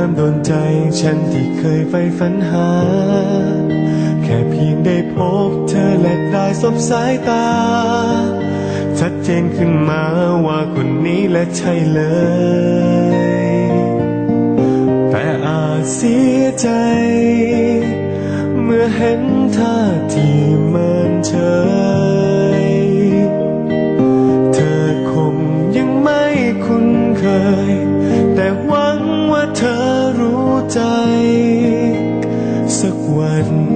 ามโดนใจฉันที่เคยใฝ่ฝันหา แค่เพียงได้พบเธอและได้สบสายตา ชัดเจนขึ้นมาว่าคนนี้และใช่เลย แต่อาจเสียใจ เมื่อเห็นท่าที่เมินเฉย ใจ สักวัน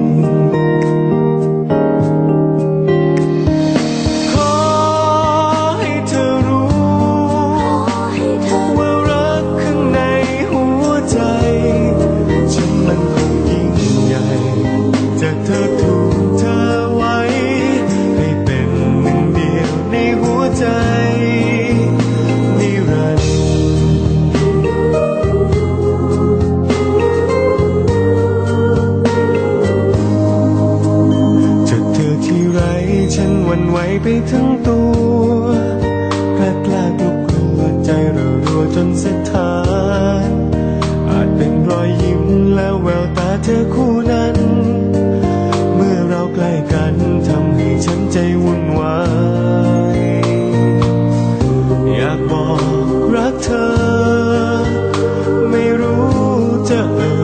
ไปทั้งตัวกล้ากล้ากลัวกลัวใจเรารัวจนสะท้านอาจเป็นรอยยิ้มและแววตาเธอคู่นั้น เมื่อเราใกล้กันทำให้ฉันใจวุ่นวายอยากบอกรักเธอ ไม่รู้จะเอ่ย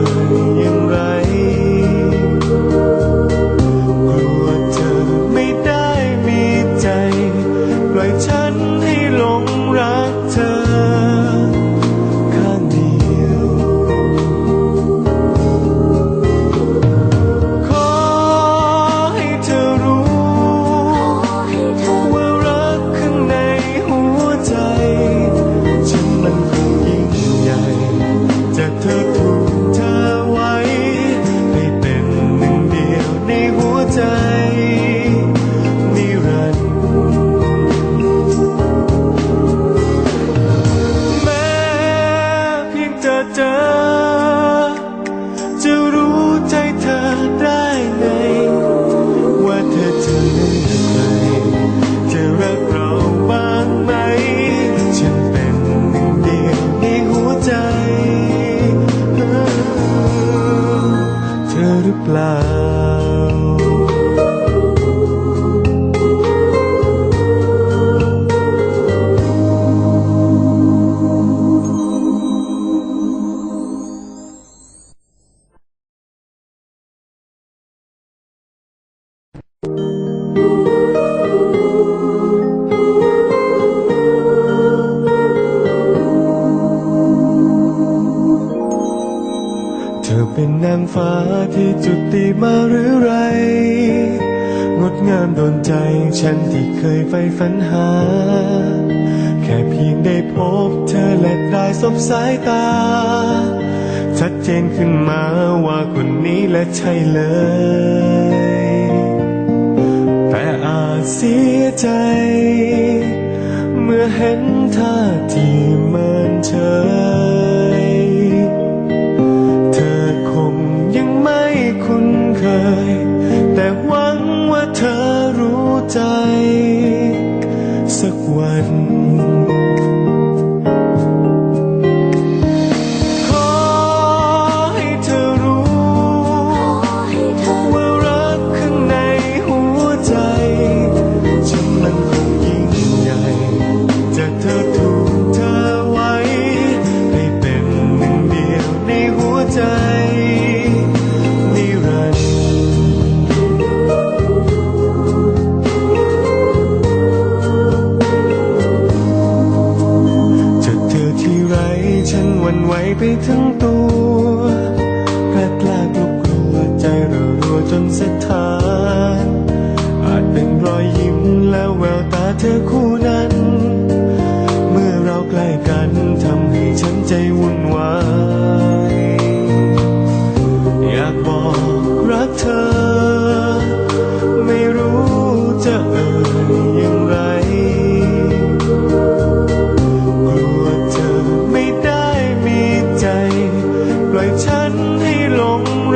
ธอ อเธอเป็นนางฟ้าที่จุติมาหรือไร งดงามโดนใจฉันที่เคยใฝ่ฝันหา แค่เพียงได้พบเธอและได้สบสายตา ชัดเจนขึ้นมาว่าคนนี้และใช่เลย แต่อาจเสียใจ เมื่อเห็นท่าทีเมินเฉย เคย แต่หวังว่าเธอรู้ใจ สักวัน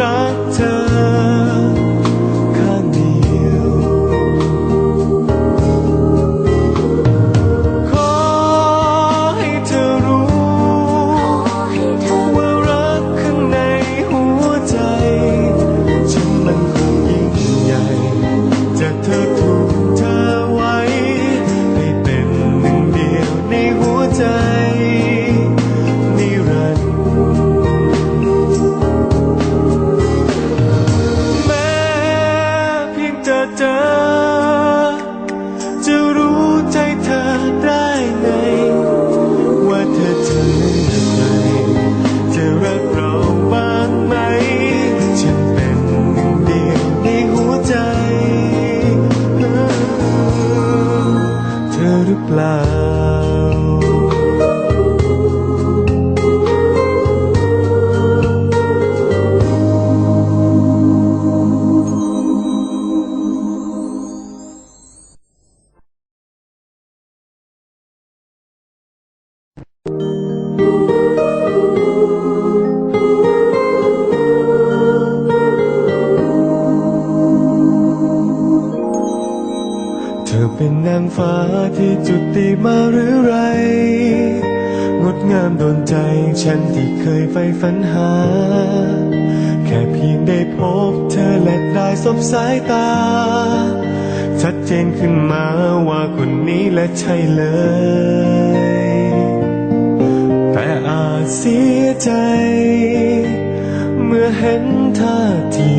ล็นนางฟ้าที่จุติมาหรือไรงดงามโดนใจฉันที่เคยใฝ่ฝันหา แค่เพียงได้พบเธอและได้สบสายตา ชัดเจนขึ้นมาว่าคนนี้แหละใช่เลย แต่อาจเสียใจ เมื่อเห็นท่าที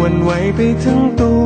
วันไหวไปทั้งตัว